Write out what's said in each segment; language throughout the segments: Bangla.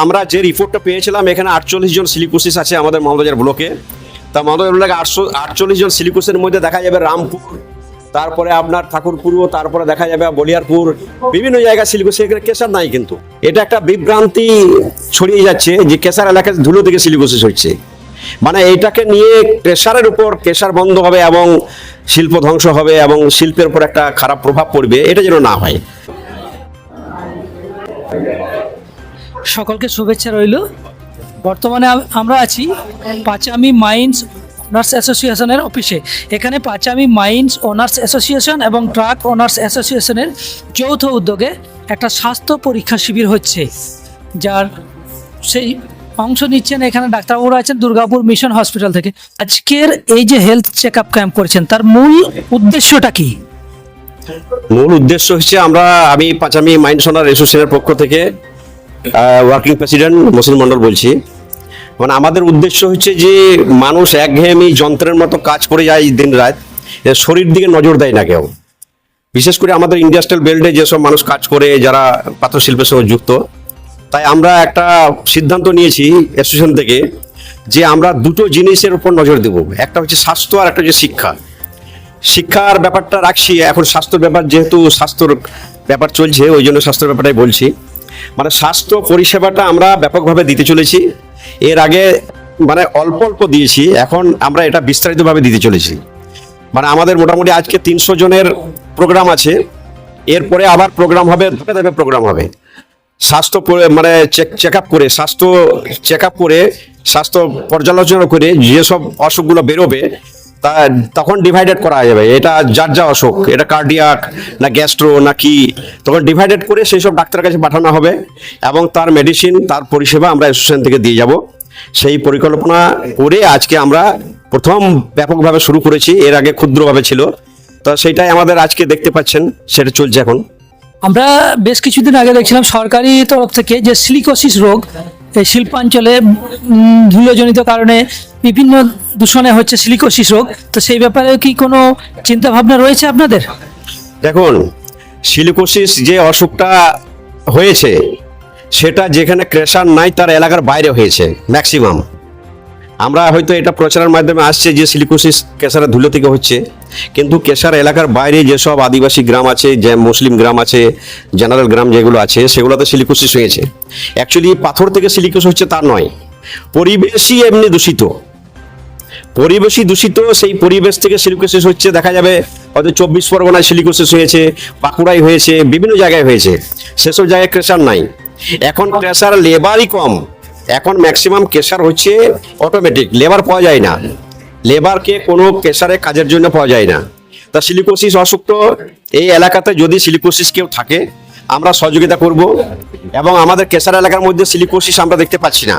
আমরা যে রিপোর্টটা পেয়েছিলাম, এখানে আটচল্লিশ জন সিলিকোসিস আছে আমাদের মহাবাজার ব্লকে। তা মহাবাজার ব্লকে আটশো, আটচল্লিশ জন সিলিকোসের মধ্যে দেখা যাবে রামপুর, তারপরে আপনার ঠাকুরপুরও তারপরে দেখা যাবে বলিয়ারপুর, বিভিন্ন জায়গায় সিলিকোসিস এখানে কেশার নাই কিন্তু। এটা একটা বিভ্রান্তি ছড়িয়ে যাচ্ছে যে কেশার এলাকায় ধুলো থেকে সিলিকোসিস হচ্ছে। মানে এইটাকে নিয়ে প্রেশারের উপর কেশার বন্ধ হবে এবং শিল্প ধ্বংস হবে এবং শিল্পের উপর একটা খারাপ প্রভাব পড়বে, এটা যেন না হয়। সকলকে শুভেচ্ছা রইল। বর্তমানে আমরা আছি পাঁচামি মাইন্স ওনার্স অ্যাসোসিয়েশনের অফিসে। এখানে পাঁচামি মাইন্স ওনার্স অ্যাসোসিয়েশন এবং ট্রাক ওনার্স অ্যাসোসিয়েশনের যৌথ উদ্যোগে একটা স্বাস্থ্য পরীক্ষা শিবির হচ্ছে, যার সেই অংশ নিচ্ছেন এখানে ডাক্তারবাবুরা আছেন দুর্গাপুর মিশন হসপিটাল থেকে। আজকের এই যে হেলথ চেক আপ ক্যাম্প করেছেন, তার মূল উদ্দেশ্যটা কি? মূল উদ্দেশ্য হচ্ছে আমরা, আমি পাঁচামি মাইন্ড সোনার অ্যাসোসিয়েশনের পক্ষ থেকে ওয়ার্কিং প্রেসিডেন্ট মসিন মন্ডল বলছি। মানে আমাদের উদ্দেশ্য হচ্ছে যে মানুষ একঘেয়েমি যন্ত্রের মতো কাজ করে যায় দিন রাত শরীর দিকে নজর দেয় না কেউ। বিশেষ করে আমাদের ইন্ডাস্ট্রিয়াল বেল্টে যেসব মানুষ কাজ করে, যারা পাথর শিল্পের সঙ্গে যুক্ত, তাই আমরা একটা সিদ্ধান্ত নিয়েছি অ্যাসোসিয়েশন থেকে যে আমরা দুটো জিনিসের উপর নজর দেব। একটা হচ্ছে স্বাস্থ্য আর একটা হচ্ছে শিক্ষা। শিক্ষার ব্যাপারটা রাখছি, এখন স্বাস্থ্যর ব্যাপার যেহেতু স্বাস্থ্যর ব্যাপার চলছে, ওই জন্য স্বাস্থ্যর ব্যাপারটাই বলছি। মানে স্বাস্থ্য পরিষেবাটা আমরা ব্যাপকভাবে দিতে চলেছি। এর আগে মানে অল্প অল্প দিয়েছি, এখন আমরা এটা বিস্তারিতভাবে দিতে চলেছি। মানে আমাদের মোটামুটি আজকে তিনশো জনের প্রোগ্রাম আছে, এরপরে আবার প্রোগ্রাম হবে, ধাপে ধাপে প্রোগ্রাম হবে। স্বাস্থ্য মানে চেক আপ করে, স্বাস্থ্য চেক আপ করে, স্বাস্থ্য পর্যালোচনা করে, যেসব অসুখগুলো বেরোবে তখন ডিভাইডেড করা যাবে। এটা যার যা অসুখ, এটা কার্ডিয়াক না গ্যাস্ট্রো না কি, তখন ডিভাইডেড করে সেই সব ডাক্তারের কাছে পাঠানো হবে এবং তার মেডিসিন তার পরিষেবা আমরা অ্যাসোসিয়েশন থেকে দিয়ে যাব। সেই পরিকল্পনা করে আজকে আমরা প্রথম ব্যাপকভাবে শুরু করেছি, এর আগে ক্ষুদ্রভাবে ছিল। তো সেইটাই আমাদের আজকে দেখতে পাচ্ছেন, সেটা চলছে এখন। আমরা বেশ কিছুদিন আগে দেখছিলাম সরকারি তরফ থেকে যে সিলিকোসিস রোগ, এই শিল্পাঞ্চলে ধুলোজনিত কারণে বিভিন্ন দূষণে হচ্ছে সিলিকোসিস রোগ তো সেই ব্যাপারে কি কোনো চিন্তা ভাবনা রয়েছে আপনাদের? দেখুন সিলিকোসিস যে অসুখটা হয়েছে, সেটা যেখানে ক্রেশার নাই, তার এলাকার বাইরে হয়েছে, ম্যাক্সিমাম। আমরা হয়তো এটা প্রচারের মাধ্যমে আসছে যে সিলিকোসিস কেশারের ধুলো থেকে হচ্ছে, কিন্তু কেশার এলাকার বাইরে যেসব আদিবাসী গ্রাম আছে, যে মুসলিম গ্রাম আছে, জেনারেল গ্রাম যেগুলো আছে, সেগুলোতে সিলিকোসিস হয়েছে। অ্যাকচুয়ালি পাথর থেকে সিলিকোস হচ্ছে তা নয়। পরিবেশই এমনি দূষিত। পরিবেশই দূষিত, সেই পরিবেশ থেকে সিলিকোসিস হচ্ছে, দেখা যাবে হয়তো চব্বিশ পরগনায় সিলিকোসিস হয়েছে, বাঁকুড়ায় হয়েছে, বিভিন্ন জায়গায় হয়েছে। সেসব জায়গায় ক্রেশার নাই। এখন ক্রেশার লেবারই কম। এখন ম্যাক্সিমাম কেশার হচ্ছে অটোমেটিক লেবার পাওয়া যায় না। লেবারকে কোনো কেশারে কাজের জন্য পাওয়া যায় না। তা সিলিকোসিস অসুক্ত এই এলাকাতে যদি সিলিকোসিস কেউ থাকে, আমরা সহযোগিতা করব এবং আমাদের কেশার এলাকার মধ্যে সিলিকোসিস আমরা দেখতে পাচ্ছি না।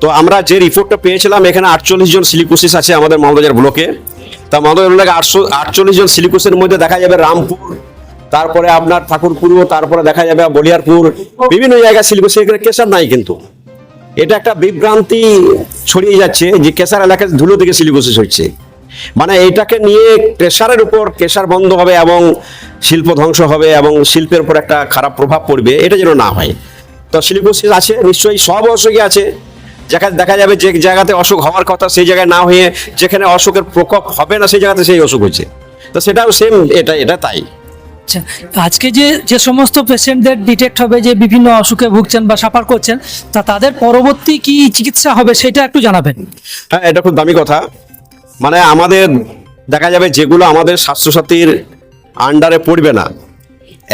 তো আমরা যে রিপোর্টটা পেয়েছিলাম, এখানে আটচল্লিশ জন সিলিকোসিস আছে আমাদের মহাবাজার ব্লকে। তা মহাবাজার ব্লকে আটশো, আটচল্লিশ জন সিলিকোসের মধ্যে দেখা যাবে রামপুর, তারপরে আপনার ঠাকুরপুরও তারপরে দেখা যাবে বলিয়ারপুর, বিভিন্ন জায়গায় সিলিকোসিস এখানে কেশার নাই কিন্তু। এটা একটা বিভ্রান্তি ছড়িয়ে যাচ্ছে যে কেশার এলাকায় ধুলো থেকে সিলিকোসিস হচ্ছে। মানে এটাকে নিয়ে প্রেশারের উপর প্রেশার বন্ধ হবে এবং শিল্প ধ্বংস হবে এবং শিল্পের উপর একটা খারাপ প্রভাব পড়বে, এটা যেন না হয়। তো সিলিকোসিস আছে, নিশ্চয়ই সব অসুখই আছে। যেখানে দেখা যাবে যে জায়গাতে অসুখ হওয়ার কথা সেই জায়গায় না হয়ে যেখানে অসুখের প্রকোপ হবে না সেই জায়গাতে সেই অসুখ হচ্ছে। তো সেটাও সেম এটা এটা তাই। আচ্ছা আজকে যে যে সমস্ত পেশেন্টদের ডিটেক্ট হবে যে বিভিন্ন অসুখে ভুগছেন বা সাফার করছেন তা তাদের পরবর্তী কি চিকিৎসা হবে সেটা একটু জানাবেন। হ্যাঁ এটা খুব দামি কথা। মানে আমাদের দেখা যাবে যেগুলো আমাদের স্বাস্থ্যসাথীর আন্ডারে পড়বে না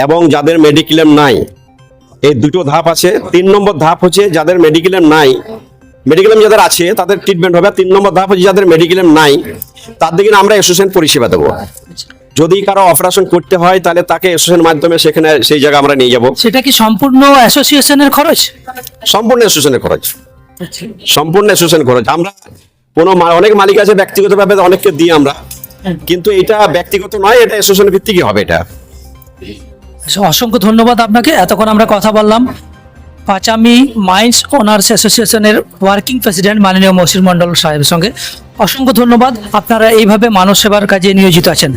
এবং যাদের মেডিক্লেম নাই এই দুটো ধাপ আছে। তিন নম্বর ধাপ হচ্ছে যাদের মেডিক্লেম নাই মেডিক্লেম যাদের আছে তাদের ট্রিটমেন্ট হবে। তিন নম্বর ধাপ হচ্ছে যাদের মেডিক্লেম নাই তার দিকে আমরা অ্যাসোসিয়েশন পরিষেবা দেবো। যদি কারও অপারেশন করতে হয় তাহলে তাকে অ্যাসোসিয়েশন মাধ্যমে সেখানে সেই জায়গা আমরা নিয়ে যাব। সেটা কি সম্পূর্ণ অ্যাসোসিয়েশনের খরচ? সম্পূর্ণ অ্যাসোসিয়েশনের খরচ। সম্পূর্ণ অ্যাসোসিয়েশন খরচ। আমরা কোনো অনেক মালিক আছে ব্যক্তিগতভাবে অনেককে দিই আমরা। কিন্তু এটা ব্যক্তিগত নয় এটা অ্যাসোসিয়েশন ভিত্তিকই হবে এটা। অসংখ্য ধন্যবাদ আপনাকে। এতক্ষণ আমরা কথা বললাম। পাঁচামি মাইন্স অনার্স অ্যাসোসিয়েশনের ওয়ার্কিং প্রেসিডেন্ট মাননীয় মসির মন্ডল সাহেবের সঙ্গে। অসংখ্য ধন্যবাদ। আপনারা এইভাবে মানব সেবার কাজে নিয়োজিত আছেন।